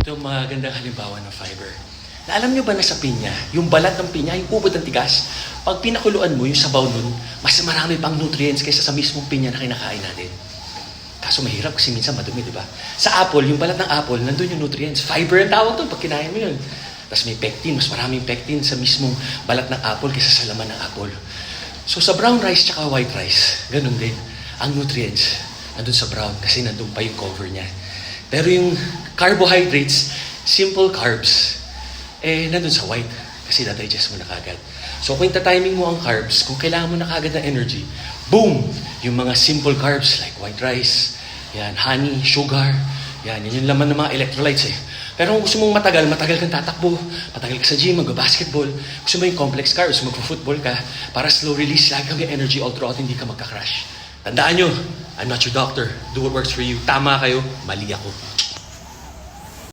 Ito ang magandang halimbawa ng fiber. Na alam nyo ba na sa pinya, yung balat ng pinya, yung ubod ng tigas, pag pinakuluan mo yung sabaw nun, mas marami pang nutrients kaysa sa mismong pinya na kinakain natin. Kaso mahirap kasi minsan madumi, di ba? Sa apple, yung balat ng apple, nandun yung nutrients. Fiber ang tawag doon pag kinain mo yun. Tapos may pectin, mas maraming pectin sa mismong balat ng apple kaysa sa laman ng apple. So sa brown rice tsaka white rice, ganun din. Ang nutrients, nandun sa brown kasi nandun pa yung cover niya. Pero yung carbohydrates, simple carbs, eh nandun sa white kasi na-digest mo na kagad. So kung timing mo ang carbs, kung kailangan mo na kagad ng energy, boom! Yung mga simple carbs like white rice, yan, honey, sugar, yan, yan yung laman ng mga electrolytes eh. Pero kung gusto mong matagal, matagal kang tatakbo, matagal ka sa gym, mag-basketball, gusto mo yung complex carbs, mag-football ka, para slow release, lagi kang energy all throughout, hindi ka magka-crash. Tandaan nyo, I'm not your doctor. Do what works for you. Tama kayo, mali ako.